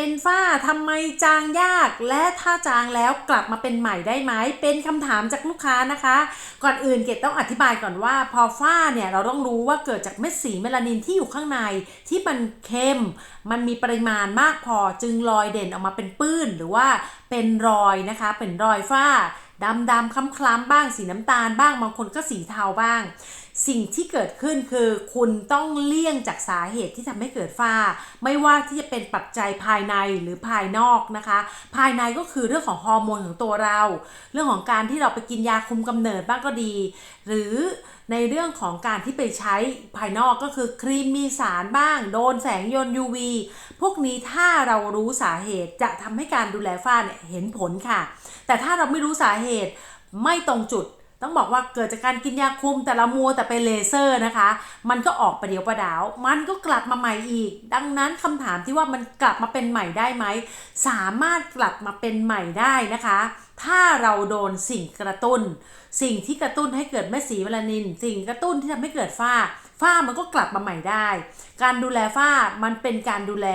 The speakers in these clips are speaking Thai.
เป็นฝ้าทำไมจางยาก และถ้าจางแล้วกลับมาเป็นใหม่ได้ไหม เป็นคำถามจากลูกค้านะคะ ก่อนอื่นเกดต้องอธิบายก่อนว่า พอฝ้าเนี่ยเราต้องรู้ว่าเกิดจากเม็ดสีเมลานินที่อยู่ข้างในที่มันเข้ม มันมีปริมาณมากพอจึงลอยเด่นออกมาเป็นปื้น หรือว่าเป็นรอยนะคะ เป็นรอยฝ้าดำดำคล้ำๆบ้างสีน้ำตาลบ้างบางคนก็สีเทาบ้าง สิ่งที่เกิดขึ้นคือคุณต้องเลี่ยงจากสาเหตุที่ทำให้เกิดฝ้า ไม่ว่าที่จะเป็นปัจจัยภายในหรือภายนอกนะคะ ภายในก็คือเรื่องของฮอร์โมนของตัวเรา เรื่องของการที่เราไปกินยาคุมกำเนิดบ้างก็ดี หรือในเรื่องของการที่ไปใช้ภายนอกก็คือครีมมีสารบ้าง โดนแสงยนต์ UV พวกนี้ถ้าเรารู้สาเหตุจะทำให้การดูแลฝ้าเนี่ยเห็นผลค่ะ แต่ถ้าเราไม่รู้สาเหตุไม่ตรงจุด ต้องบอกว่าเกิดจากการกินยาคุมแต่ละมัวแต่ไปเลเซอร์นะคะ มันก็ออกประเดี๋ยวประดาว มันก็กลับมาใหม่อีก ดังนั้นคำถามที่ว่ามันกลับมาเป็นใหม่ได้ไหม สามารถกลับมาเป็นใหม่ได้นะคะ ถ้าเราโดนสิ่งกระตุ้น สิ่งที่กระตุ้นให้เกิดเม็ดสีเมลานิน สิ่งกระตุ้นที่ทำให้เกิดฝ้า ฝ้ามันก็กลับมาใหม่ได้ การดูแลฝ้ามันเป็นการดูแล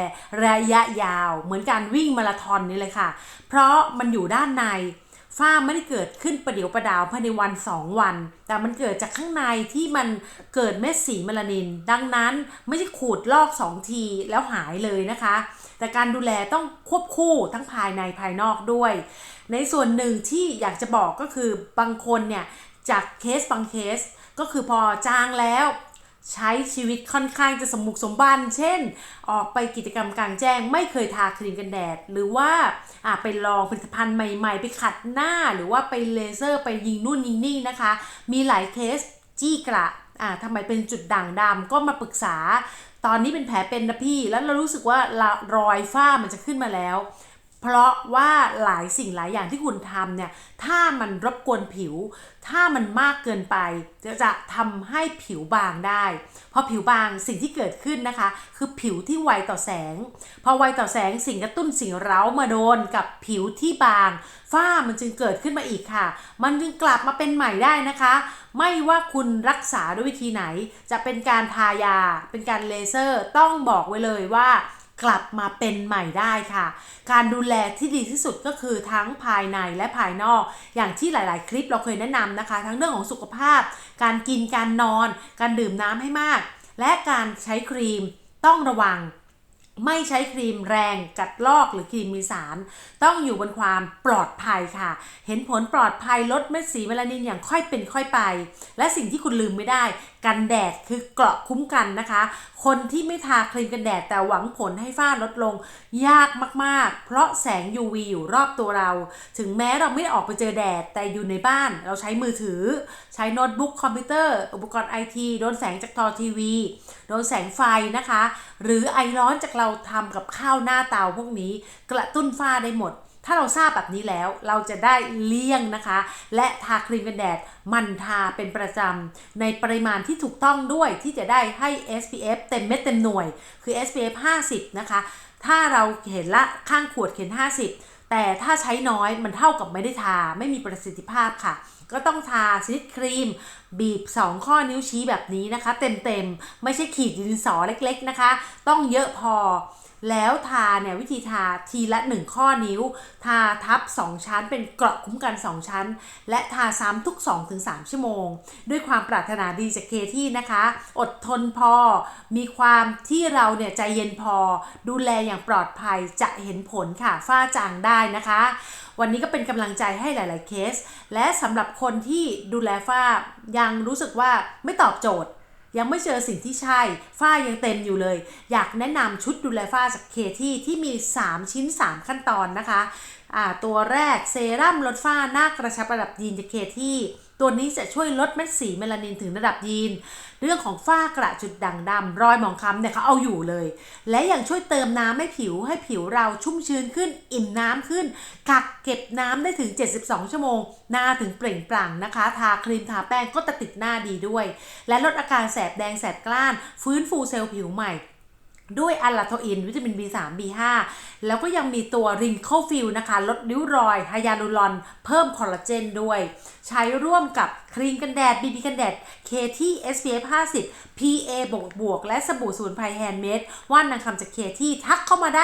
ระยะยาว เหมือนการวิ่งมาราธอนนี่เลยค่ะ เพราะมันอยู่ด้านใน ฝ้าไม่ได้เกิดขึ้นประเดี๋ยวประดาวภายในวัน 2 วัน แต่มันเกิดจากข้างในที่มันเกิดเม็ดสีเมลานิน ดังนั้นไม่ใช่ขูดลอก 2 ทีแล้วหายเลยนะคะ แต่การดูแลต้องควบคู่ทั้งภายในภายนอกด้วย ในส่วนหนึ่งที่อยากจะบอกก็คือบางคนเนี่ยจากเคสบางเคสก็คือพอจางแล้ว ใช้ชีวิตค่อนข้างจะสมบุกสมบัน เช่น ออกไปกิจกรรมกลางแจ้ง ไม่เคยทาครีมกันแดด หรือว่าไปลองผลิตภัณฑ์ใหม่ๆ ไปขัดหน้า หรือว่าไปเลเซอร์ ไปยิงนู่นยิงนี่นะคะ มีหลายเคสจี้กระอ่าทำไมเป็นจุดด่างดำก็มาปรึกษา ตอนนี้เป็นแผลเป็นนะพี่ แล้วเรารู้สึกว่ารอยฝ้ามันจะขึ้นมาแล้ว เพราะว่าหลายสิ่งหลายอย่างที่คุณทำเนี่ย ถ้ามันรบกวนผิว ถ้ามันมากเกินไป จะจะทำให้ผิวบางได้พอผิวบางสิ่งที่เกิดขึ้นนะคะ คือผิวที่ไวต่อแสง พอไวต่อแสงสิ่งกระตุ้นสิ่งเร้ามาโดนกับผิวที่บางฝ้ามันจึงเกิดขึ้นมาอีกค่ะ มันจึงกลับมาเป็นใหม่ได้นะคะ ไม่ว่าคุณรักษาด้วยวิธีไหน จะเป็นการทายา เป็นการเลเซอร์ ต้องบอกไว้เลยว่า กลับมาเป็นใหม่ได้ค่ะ การดูแลที่ดีที่สุดก็คือทั้งภายในและภายนอก อย่างที่หลาย ๆ คลิปเราเคยแนะนำนะคะ ทั้งเรื่องของสุขภาพ การกินการนอน การดื่มน้ำให้มาก และการใช้ครีมต้องระวังไม่ใช้ครีมแรงกัดลอกหรือครีมมีสาร ต้องอยู่บนความปลอดภัยค่ะ เห็นผลปลอดภัยลดเม็ดสีเมลานินอย่างค่อยเป็นค่อยไป และสิ่งที่คุณลืมไม่ได้ กันแดดคือเกราะคุ้มกันนะคะ คนที่ไม่ทาครีมกันแดดแต่หวังผลให้ฝ้าลดลง ยากมากๆ เพราะแสง UV อยู่รอบตัวเรา ถึงแม้เราไม่ได้ออกไปเจอแดดแต่อยู่ในบ้าน เราใช้มือถือ ใช้โน้ตบุ๊กคอมพิวเตอร์ อุปกรณ์ไอทีโดนแสงจากจอทีวี โดนแสงไฟนะคะ หรือไอร้อนจากเราทำกับข้าวหน้าเตาพวกนี้ กระตุ้นฝ้าได้หมด ถ้าเราทราบแบบนี้แล้วเราจะได้เลี่ยงนะคะ และทาครีมกันแดดมันทาเป็นประจำ ในปริมาณที่ถูกต้องด้วยที่จะได้ให้ SPF เต็มเม็ดเต็มหน่วย คือ SPF 50 นะคะ ถ้าเราเห็นละข้างขวดเขียน 50 แต่ถ้าใช้น้อยมันเท่ากับไม่ได้ทา ไม่มีประสิทธิภาพค่ะก็ต้องทาชนิดครีม บีบ 2 ข้อนิ้วชี้แบบนี้นะคะ เต็มๆ ไม่ใช่ขีดดินสอเล็กๆนะคะ ต้องเยอะพอ แล้วทาเนี่ยวิธีทาทีละ 1 ข้อนิ้ว ทาทับ 2 ชั้น เป็นเกราะคุ้มกัน 2 ชั้น และทาซ้ำทุก 2-3 ชั่วโมง ด้วยความปรารถนาดีจากเคที่นะคะ อดทนพอ มีความที่เราเนี่ยใจเย็นพอ ดูแลอย่างปลอดภัยจะเห็นผลค่ะฝ้าจางได้นะคะ วันนี้ก็เป็นกำลังใจให้หลาย ๆ เคส และสำหรับคนที่ดูแลฝ้ายังรู้สึกว่าไม่ตอบโจทย์ ยังไม่เจอสิ่งที่ใช่ ฝ้ายังเต็มอยู่เลย อยากแนะนำชุดดูแลฝ้าจากเคที่ที่มี 3 ชิ้น 3 ขั้นตอนนะคะอ่าตัวแรกเซรั่มลดฝ้าหน้ากระชับระดับยีนจากเคที่ ตัวนี้จะช่วยลดเม็ดสีเมลานินถึงระดับยีน เรื่องของฝ้ากระจุดด่างดำรอยหมองคล้ำเนี่ยเขาเอาอยู่เลย และยังช่วยเติมน้ำให้ผิวให้ผิวเราชุ่มชื้นขึ้น อิ่มน้ำขึ้น กักเก็บน้ำได้ถึง 72 ชั่วโมง หน้าถึงเปล่งปลั่งนะคะ ทาครีมทาแป้งก็จะติดหน้าดีด้วย และลดอาการแสบแดงแสบกล้าน ฟื้นฟูเซลล์ผิวใหม่ ด้วยอัลลาโทอิน วิตามิน B3 B5 แล้วก็ยังมีตัวริงเคฟิลนะคะ ลดริ้วรอยไฮยาลูรอน เพิ่มคอลลาเจนด้วย ใช้ร่วมกับครีมกันแดด BB กันแดด KT SPF 50 PA บวกบวกและสบู่สูนไพรแฮนด์เมดว่านนางคำจาก KT ทักเข้ามาได้